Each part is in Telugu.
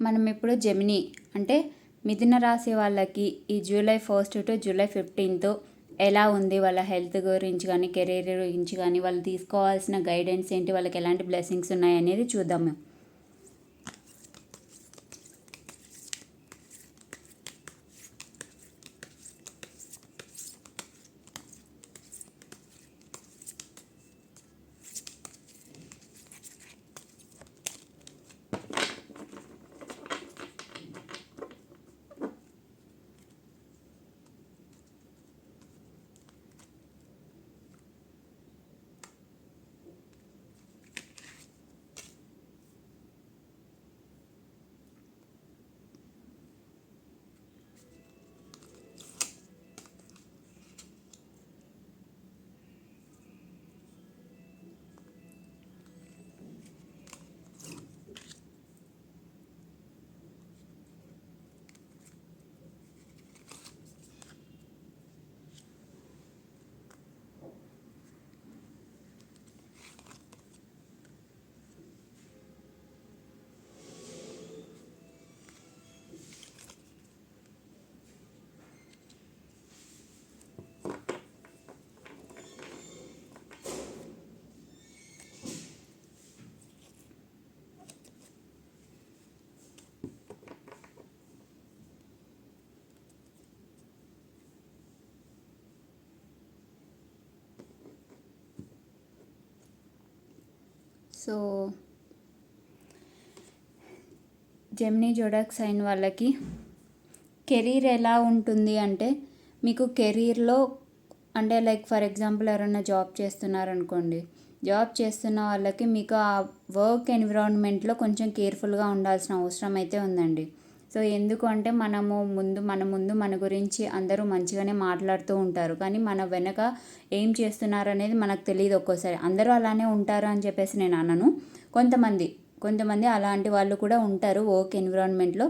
మనం ఇప్పుడు జమిని. అంటే మిథున రాశి వాళ్ళకి ఈ July first to July fifteenth ఎలా ఉంది వాళ్ళ హెల్త్ గురించి కానీ కెరీర్ గురించి కానీ వాళ్ళు తీసుకోవాల్సిన గైడెన్స్ ఏంటి వాళ్ళకి ఎలాంటి బ్లెస్సింగ్స్ ఉన్నాయి అనేది చూద్దాం సో జెమినీ జోడాక్ సైన్ వాళ్ళకి కెరీర్ ఎలా ఉంటుంది అంటే మీకు కెరీర్లో అంటే లైక్ ఫర్ ఎగ్జాంపుల్ ఎవరైనా జాబ్ చేస్తున్నారనుకోండి జాబ్ చేస్తున్న వాళ్ళకి మీకు ఆ వర్క్ ఎన్విరాన్మెంట్లో కొంచెం కేర్ఫుల్గా ఉండాల్సిన అవసరం అయితే ఉందండి. సో ఎందుకు అంటే మనము ముందు మన ముందు మన గురించి అందరూ మంచిగానే మాట్లాడుతూ ఉంటారు. కానీ మన వెనక ఏం చేస్తున్నారు అనేది మనకు తెలియదు ఒక్కోసారి. అందరూ అలానే ఉంటారు అని చెప్పేసి నేను అనను. కొంతమంది కొంతమంది అలాంటి వాళ్ళు కూడా ఉంటారు వర్క్ ఎన్విరాన్మెంట్లో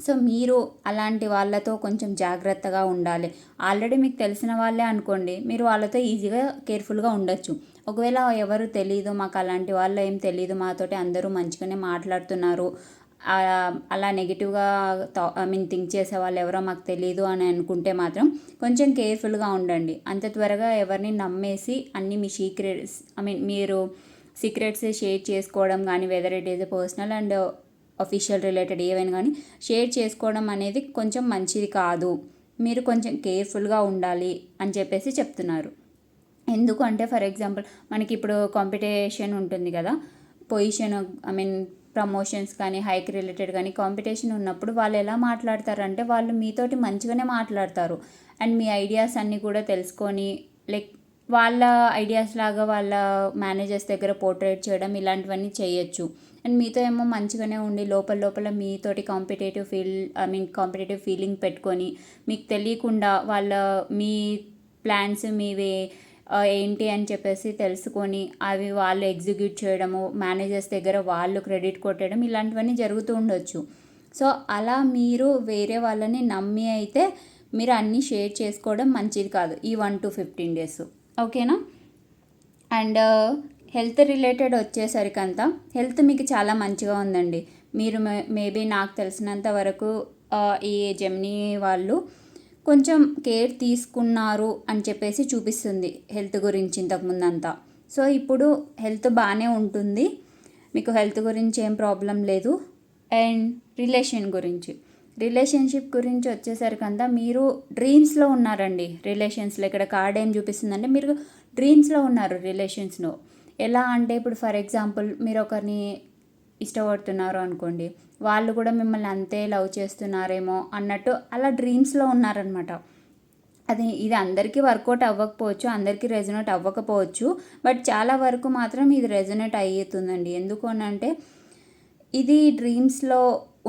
సో మీరు అలాంటి వాళ్ళతో కొంచెం జాగ్రత్తగా ఉండాలి. ఆల్రెడీ మీకు తెలిసిన వాళ్ళే అనుకోండి మీరు వాళ్ళతో ఈజీగా కేర్ఫుల్గా ఉండొచ్చు. ఒకవేళ ఎవరు తెలియదు మాకు అలాంటి వాళ్ళు ఏం తెలియదు మాతోటి అందరూ మంచిగానే మాట్లాడుతున్నారు అలా నెగిటివ్గా ఐ మీన్ థింక్ చేసే వాళ్ళు ఎవరో మాకు తెలియదు అని అనుకుంటే మాత్రం కొంచెం కేర్ఫుల్గా ఉండండి. అంత త్వరగా ఎవరిని నమ్మేసి అన్ని మీ సీక్రెట్స్ ఐ మీన్ మీరు సీక్రెట్స్ షేర్ చేసుకోవడం కానీ whether it is personal and official related ఏవైనా కానీ షేర్ చేసుకోవడం అనేది కొంచెం మంచిది కాదు. మీరు కొంచెం కేర్ఫుల్గా ఉండాలి అని చెప్పేసి చెప్తున్నారు. ఎందుకు అంటే ఫర్ ఎగ్జాంపుల్ మనకి ఇప్పుడు కాంపిటీషన్ ఉంటుంది కదా పొజిషన్ ఐ మీన్ ప్రమోషన్స్ కానీ హైక్ రిలేటెడ్ కానీ కాంపిటీషన్ ఉన్నప్పుడు వాళ్ళు ఎలా మాట్లాడతారంటే వాళ్ళు మీతోటి మంచిగానే మాట్లాడతారు. అండ్ మీ ఐడియాస్ అన్నీ కూడా తెలుసుకొని లైక్ వాళ్ళ ఐడియాస్ లాగా వాళ్ళ మేనేజర్స్ దగ్గర పోర్ట్రేట్ చేయడం ఇలాంటివన్నీ చేయొచ్చు. అండ్ మీతో ఏమో మంచిగానే ఉండి లోపల లోపల మీతోటి competitive feel I mean competitive feeling పెట్టుకొని మీకు తెలియకుండా వాళ్ళ మీ ప్లాన్స్ మీవే ఏంటి అని చెప్పేసి తెలుసుకొని అవి వాళ్ళు ఎగ్జిక్యూట్ చేయడము మేనేజర్స్ దగ్గర వాళ్ళు క్రెడిట్ కొట్టడం ఇలాంటివన్నీ జరుగుతూ ఉండొచ్చు. సో అలా మీరు వేరే వాళ్ళని నమ్మి అయితే మీరు అన్నీ షేర్ చేసుకోవడం మంచిది కాదు ఈ వన్ టు ఫిఫ్టీన్ డేస్. ఓకేనా? అండ్ హెల్త్ రిలేటెడ్ వచ్చేసరికి అంతా హెల్త్ మీకు చాలా మంచిగా ఉందండి. మీరు మేబీ నాకు తెలిసినంత వరకు ఈ జెమినీ వాళ్ళు కొంచెం కేర్ తీసుకున్నారు అని చెప్పేసి చూపిస్తుంది హెల్త్ గురించి ఇంతకుముందంతా సో ఇప్పుడు హెల్త్ బాగానే ఉంటుంది. మీకు హెల్త్ గురించి ఏం ప్రాబ్లం లేదు. అండ్ రిలేషన్ గురించి. రిలేషన్షిప్ గురించి వచ్చేసరికి అంతా మీరు డ్రీమ్స్లో ఉన్నారండి. రిలేషన్స్లో ఇక్కడ కార్డ్ ఏం చూపిస్తుందంటే మీరు డ్రీమ్స్లో ఉన్నారు రిలేషన్స్లో. ఎలా అంటే ఇప్పుడు ఫర్ ఎగ్జాంపుల్ మీరు ఒకరిని ఇష్టపడుతున్నారు అనుకోండి. వాళ్ళు కూడా మిమ్మల్ని అంతే లవ్ చేస్తున్నారేమో అన్నట్టు అలా డ్రీమ్స్లో ఉన్నారనమాట అది ఇది అందరికీ వర్కౌట్ అవ్వకపోవచ్చు అందరికీ రెజనేట్ అవ్వకపోవచ్చు బట్ చాలా వరకు మాత్రం ఇది రెజనేట్ అయ్యేతుందండి. ఎందుకు అంటే ఇది డ్రీమ్స్లో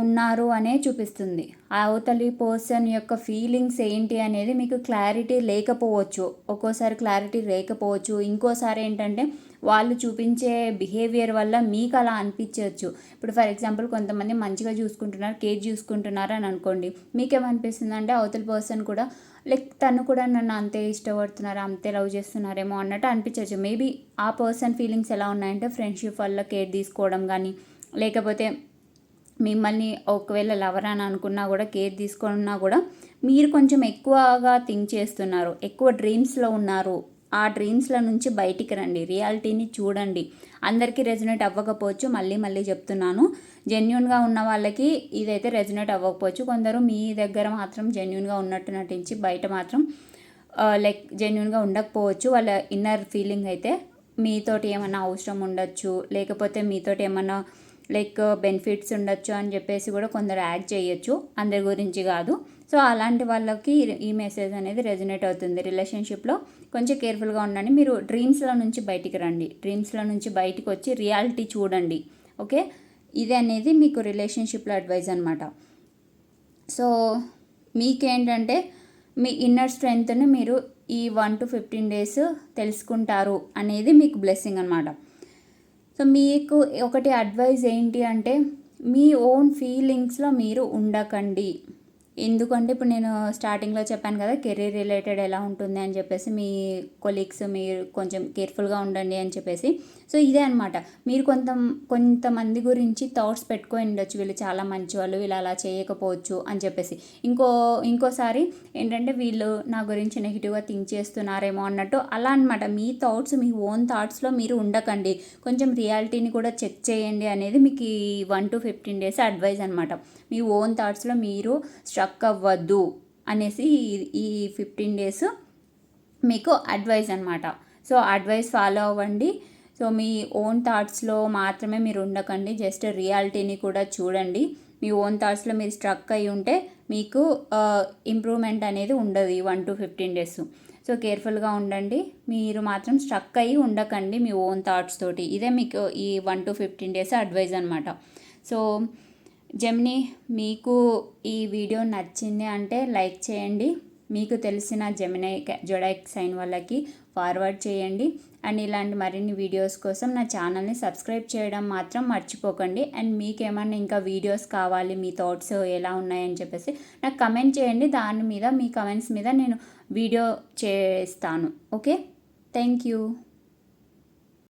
ఉన్నారు అనే చూపిస్తుంది. అవతలి పర్సన్ యొక్క ఫీలింగ్స్ ఏంటి అనేది మీకు క్లారిటీ లేకపోవచ్చు. ఒక్కోసారి క్లారిటీ లేకపోవచ్చు. ఇంకోసారి ఏంటంటే వాళ్ళు చూపించే బిహేవియర్ వల్ల మీకు అలా అనిపించవచ్చు. ఇప్పుడు ఫర్ ఎగ్జాంపుల్ కొంతమంది మంచిగా చూసుకుంటున్నారు కేర్ చూసుకుంటున్నారు అని అనుకోండి మీకేమనిపిస్తుంది అంటే అవతల పర్సన్ కూడా లైక్ తను కూడా నన్ను అంతే ఇష్టపడుతున్నారు అంతే లవ్ చేస్తున్నారేమో అన్నట్టు అనిపించవచ్చు. మేబీ ఆ పర్సన్ ఫీలింగ్స్ ఎలా ఉన్నాయంటే ఫ్రెండ్షిప్ వల్ల కేర్ తీసుకోవడం కానీ లేకపోతే మిమ్మల్ని ఒకవేళ లవర్ అని అనుకున్నా కూడా కేర్ తీసుకున్నా కూడా మీరు కొంచెం ఎక్కువగా థింక్ చేస్తున్నారు ఎక్కువ డ్రీమ్స్లో ఉన్నారు ఆ డ్రీమ్స్లో నుంచి బయటికి రండి. రియాలిటీని చూడండి. అందరికీ రెజనేట్ అవ్వకపోవచ్చు. మళ్ళీ మళ్ళీ చెప్తున్నాను. జెన్యున్గా ఉన్న వాళ్ళకి ఇదైతే రెజనేట్ అవ్వకపోవచ్చు. కొందరు మీ దగ్గర మాత్రం జెన్యున్గా ఉన్నట్టు నటించి బయట మాత్రం లైక్ జెన్యున్గా ఉండకపోవచ్చు. వాళ్ళ ఇన్నర్ ఫీలింగ్ అయితే మీతోటి ఏమైనా అవసరం ఉండొచ్చు. లేకపోతే మీతోటి ఏమన్నా లైక్ బెనిఫిట్స్ ఉండొచ్చు అని చెప్పేసి కూడా కొందరు యాడ్ చేయొచ్చు. అందరి గురించి కాదు. సో అలాంటి వాళ్ళకి ఈ మెసేజ్ అనేది రెజనేట్ అవుతుంది రిలేషన్షిప్లో కొంచెం కేర్ఫుల్గా ఉండండి. మీరు డ్రీమ్స్లో నుంచి బయటికి రండి. డ్రీమ్స్లో నుంచి బయటికి వచ్చి రియాలిటీ చూడండి. ఓకే? ఇది అనేది మీకు రిలేషన్షిప్లో అడ్వైజ్ అనమాట సో మీకేంటంటే మీ ఇన్నర్ స్ట్రెంగ్త్ని మీరు ఈ వన్ టు ఫిఫ్టీన్ డేస్ తెలుసుకుంటారు అనేది మీకు బ్లెస్సింగ్ అనమాట సో మీకు ఒకటి అడ్వైజ్ ఏంటి అంటే మీ ఓన్ ఫీలింగ్స్లో మీరు ఉండకండి. ఎందుకంటే ఇప్పుడు నేను స్టార్టింగ్లో చెప్పాను కదా కెరీర్ రిలేటెడ్ ఎలా ఉంటుంది అని చెప్పేసి మీ కొలీగ్స్ మీరు కొంచెం కేర్ఫుల్గా ఉండండి అని చెప్పేసి. సో ఇదే అనమాట మీరు కొంత కొంతమంది గురించి థాట్స్ పెట్టుకొని ఉండొచ్చు. వీళ్ళు చాలా మంచి వాళ్ళు వీళ్ళు అలా చేయకపోవచ్చు అని చెప్పేసి. ఇంకో ఇంకోసారి ఏంటంటే వీళ్ళు నా గురించి నెగిటివ్గా థింక్ చేస్తున్నారేమో అన్నట్టు అలా అనమాట మీ థాట్స్ మీ ఓన్ థాట్స్లో మీరు ఉండకండి. కొంచెం రియాలిటీని కూడా చెక్ చేయండి అనేది మీకు ఈ one to fifteen days advise అనమాట మీ ఓన్ థాట్స్లో మీరు స్ట్రక్ అవ్వద్దు అనేసి ఈ ఫిఫ్టీన్ డేస్ మీకు అడ్వైజ్ అనమాట సో అడ్వైస్ ఫాలో అవ్వండి. సో మీ ఓన్ థాట్స్లో మాత్రమే మీరు ఉండకండి. జస్ట్ రియాలిటీని కూడా చూడండి. మీ ఓన్ థాట్స్లో మీరు స్ట్రక్ అయి ఉంటే మీకు ఇంప్రూవ్మెంట్ అనేది ఉండదు ఈ one to fifteen days so కేర్ఫుల్గా ఉండండి. మీరు మాత్రం స్ట్రక్ అయ్యి ఉండకండి మీ ఓన్ థాట్స్ తోటి. ఇదే మీకు ఈ one to fifteen days advise అనమాట సో జమిని మీకు ఈ వీడియో నచ్చింది అంటే లైక్ చేయండి. మీకు తెలిసిన జమినై జొడాక్ సైన్ వాళ్ళకి ఫార్వర్డ్ చేయండి. అండ్ ఇలాంటి మరిన్ని వీడియోస్ కోసం నా ఛానల్ని సబ్స్క్రైబ్ చేయడం మాత్రం మర్చిపోకండి. అండ్ మీకు ఏమైనా ఇంకా వీడియోస్ కావాలి మీ థాట్స్ ఎలా ఉన్నాయని చెప్పేసి నాకు కమెంట్ చేయండి. దాని మీద మీ కమెంట్స్ మీద నేను వీడియో చేస్తాను. ఓకే? Thank you.